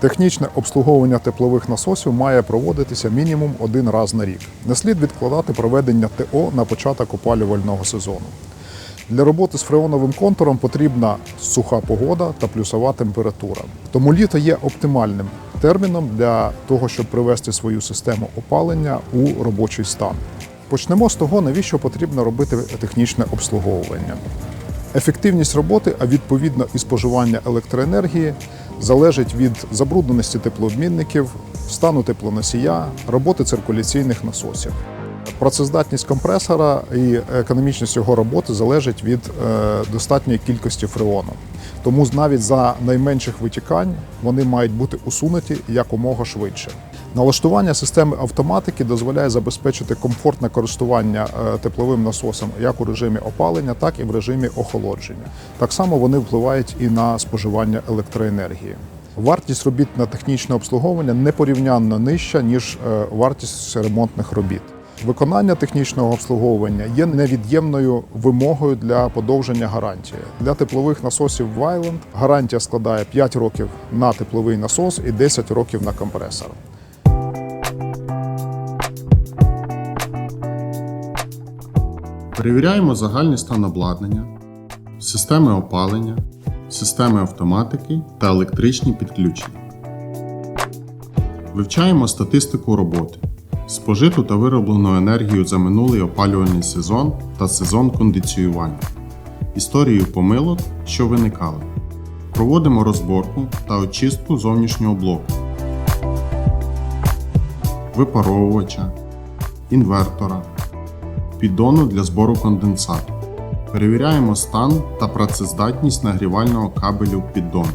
Технічне обслуговування теплових насосів має проводитися мінімум один раз на рік. Не слід відкладати проведення ТО на початок опалювального сезону. Для роботи з фреоновим контуром потрібна суха погода та плюсова температура. Тому літо є оптимальним терміном для того, щоб привести свою систему опалення у робочий стан. Почнемо з того, навіщо потрібно робити технічне обслуговування. Ефективність роботи, а відповідно і споживання електроенергії, залежить від забрудненості теплообмінників, стану теплоносія, роботи циркуляційних насосів. Працездатність компресора і економічність його роботи залежить від е, достатньої кількості фреону. Тому навіть за найменших витікань вони мають бути усунуті якомога швидше. Налаштування системи автоматики дозволяє забезпечити комфортне користування е, тепловим насосом як у режимі опалення, так і в режимі охолодження. Так само вони впливають і на споживання електроенергії. Вартість робіт на технічне обслуговування непорівнянно нижча ніж е, вартість ремонтних робіт. Виконання технічного обслуговування є невід'ємною вимогою для подовження гарантії. Для теплових насосів Вайленд гарантія складає 5 років на тепловий насос і 10 років на компресор. Перевіряємо загальний стан обладнання, системи опалення, системи автоматики та електричні підключення. Вивчаємо статистику роботи, спожиту та вироблену енергію за минулий опалювальний сезон та сезон кондиціювання, історію помилок, що виникали. Проводимо розборку та очистку зовнішнього блоку, випаровувача, інвертора, піддону для збору конденсату. Перевіряємо стан та працездатність нагрівального кабелю піддону.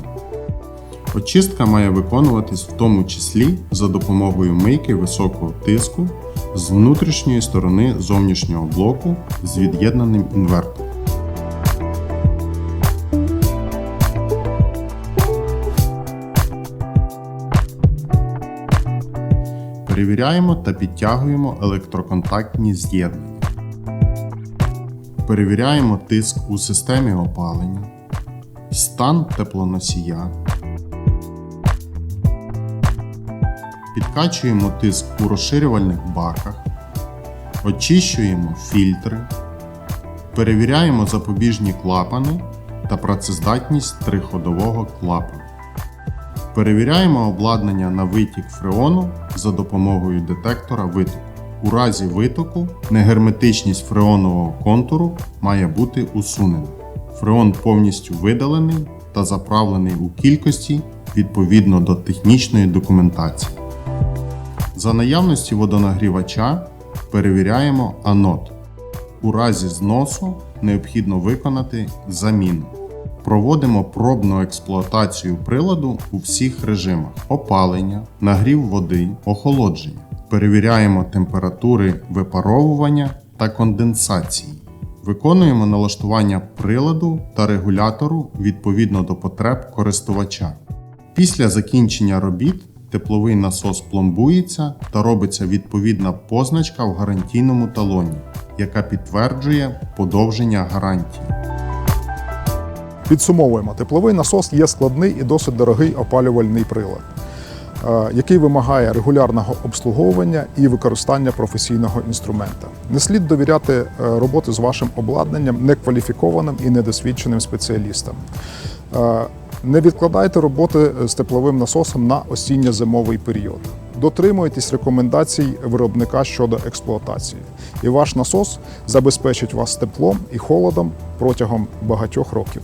Очистка має виконуватись в тому числі за допомогою мийки високого тиску з внутрішньої сторони зовнішнього блоку з від'єднаним інвертором. Перевіряємо та підтягуємо електроконтактні з'єднання. Перевіряємо тиск у системі опалення, стан теплоносія. Підкачуємо тиск у розширювальних баках, очищуємо фільтри, перевіряємо запобіжні клапани та працездатність триходового клапана. Перевіряємо обладнання на витік фреону за допомогою детектора витоку. У разі витоку негерметичність фреонового контуру має бути усунена. Фреон повністю видалений та заправлений у кількості відповідно до технічної документації. За наявності водонагрівача перевіряємо анод. У разі зносу необхідно виконати заміну. Проводимо пробну експлуатацію приладу у всіх режимах: опалення, нагрів води, охолодження. Перевіряємо температури випаровування та конденсації. Виконуємо налаштування приладу та регулятору відповідно до потреб користувача. Після закінчення робіт тепловий насос пломбується та робиться відповідна позначка в гарантійному талоні, яка підтверджує подовження гарантії. Підсумовуємо, тепловий насос є складний і досить дорогий опалювальний прилад, який вимагає регулярного обслуговування і використання професійного інструмента. Не слід довіряти е, роботи з вашим обладнанням некваліфікованим і недосвідченим спеціалістам. Е, Не відкладайте роботи з тепловим насосом на осінньо-зимовий період. Дотримуйтесь рекомендацій виробника щодо експлуатації, і ваш насос забезпечить вас теплом і холодом протягом багатьох років.